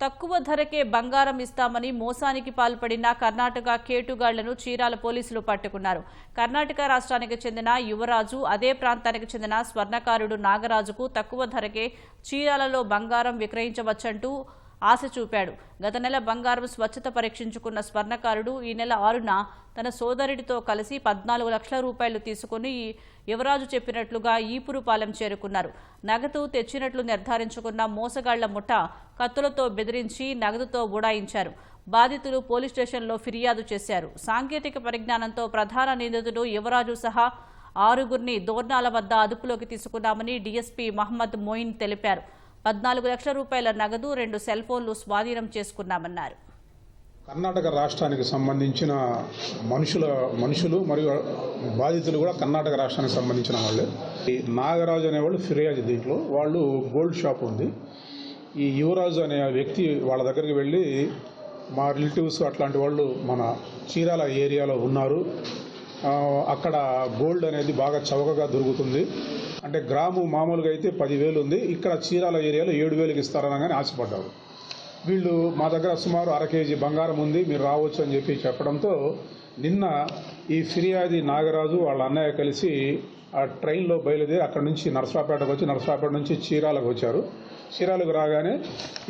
తక్కువ ధరకే బంగారం ఇస్తామని మోసానికి పాల్పడిన కర్ణాటక కేటుగాళ్ళను చీరాల పోలీసులు పట్టుకున్నారు. కర్ణాటక రాష్ట్రానికి చెందిన యువరాజు అదే ప్రాంతానికి చెందిన స్వర్ణకారుడు నాగరాజుకు తక్కువ ధరకే చీరాలలో బంగారం విక్రయించవచ్చంటూ ఆశ చూపాడు. గత నెల బంగారం స్వచ్ఛత పరీక్షించుకున్న స్వర్ణకారుడు ఈ నెల ఆరున తన సోదరుడితో కలిసి పద్నాలుగు లక్షల రూపాయలు తీసుకుని ఈ యువరాజు చెప్పినట్లుగా ఈపురుపాలెం చేరుకున్నారు. నగదు తెచ్చినట్లు నిర్ధారించుకున్న మోసగాళ్ళ ముఠ కత్తులతో బెదిరించి నగదుతో ఉడాయించారు. బాధితులు పోలీస్ స్టేషన్లో ఫిర్యాదు చేశారు. సాంకేతిక పరిజ్ఞానంతో ప్రధాన నిందితుడు యువరాజు సహా ఆరుగురిని దోర్నాల వద్ద అదుపులోకి తీసుకున్నామని డీఎస్పీ మహమ్మద్ మొయిన్ తెలిపారు. పద్నాలుగు లక్షల రూపాయల నగదు రెండు సెల్ ఫోన్లు స్వాధీనం చేసుకున్నామన్నారు. కర్ణాటక రాష్ట్రానికి సంబంధించిన మనుషుల మనుషులు మరియు బాధితులు కూడా కర్ణాటక రాష్ట్రానికి సంబంధించిన వాళ్ళే. ఈ నాగరాజు అనేవాళ్ళు ఫిర్యాదు దీంట్లో. వాళ్ళు గోల్డ్ షాప్ ఉంది. ఈ యువరాజు అనే వ్యక్తి వాళ్ళ దగ్గరికి వెళ్ళి మా రిలేటివ్స్ అట్లాంటి వాళ్ళు మన చీరాల ఏరియాలో ఉన్నారు. అక్కడ గోల్డ్ అనేది బాగా చౌకగా దొరుకుతుంది. అంటే గ్రాము మామూలుగా అయితే పదివేలు ఉంది. ఇక్కడ చీరాల ఏరియాలో ఏడు వేలకు ఇస్తారనగానే ఆశపడ్డారు. వీళ్ళు మా దగ్గర సుమారు అర కేజీ బంగారం ఉంది మీరు రావచ్చు అని చెప్పి చెప్పడంతో నిన్న ఈ ఫిర్యాది నాగరాజు వాళ్ళ అన్నయ్య కలిసి ఆ ట్రైన్లో బయలుదేరి అక్కడ నుంచి నరసరాపేటకు వచ్చి నరసరాపేట నుంచి చీరాలకు వచ్చారు. చీరాలకు రాగానే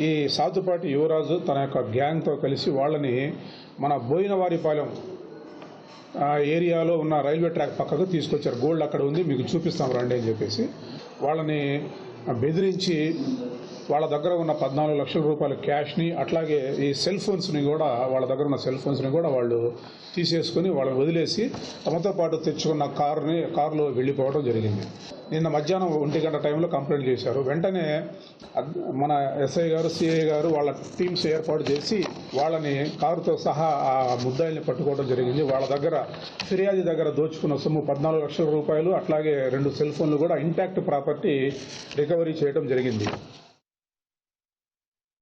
ఈ సాతుపాటి యువరాజు తన యొక్క గ్యాంగ్తో కలిసి వాళ్ళని మన బోయినవారిపాలెం ఆ ఏరియాలో ఉన్న రైల్వే ట్రాక్ పక్కకు తీసుకొచ్చారు. గోల్డ్ అక్కడ ఉంది మీకు చూపిస్తాం రండి అని చెప్పేసి. వాళ్ళని బెదిరించి వాళ్ళ దగ్గర ఉన్న పద్నాలుగు లక్షల రూపాయల క్యాష్ని అట్లాగే ఈ సెల్ ఫోన్స్ని కూడా వాళ్ళ దగ్గర ఉన్న సెల్ ఫోన్స్ని కూడా వాళ్ళు తీసేసుకుని వాళ్ళని వదిలేసి తమతో పాటు తెచ్చుకున్న కారుని కారులో వెళ్ళిపోవడం జరిగింది. నిన్న మధ్యాహ్నం ఒంటి గంట టైంలో కంప్లైంట్ చేశారు. వెంటనే మన ఎస్ఐ గారు సిఐ గారు వాళ్ళ టీమ్స్ ఏర్పాటు చేసి వాళ్ళని కారుతో సహా ఆ ముద్దాయిల్ని పట్టుకోవడం జరిగింది. వాళ్ళ దగ్గర ఫిర్యాదు దగ్గర దోచుకున్న సొమ్ము పద్నాలుగు లక్షల రూపాయలు అట్లాగే రెండు సెల్ ఫోన్లు కూడా ఇంటాక్ట్ ప్రాపర్టీ రికవరీ చేయడం జరిగింది.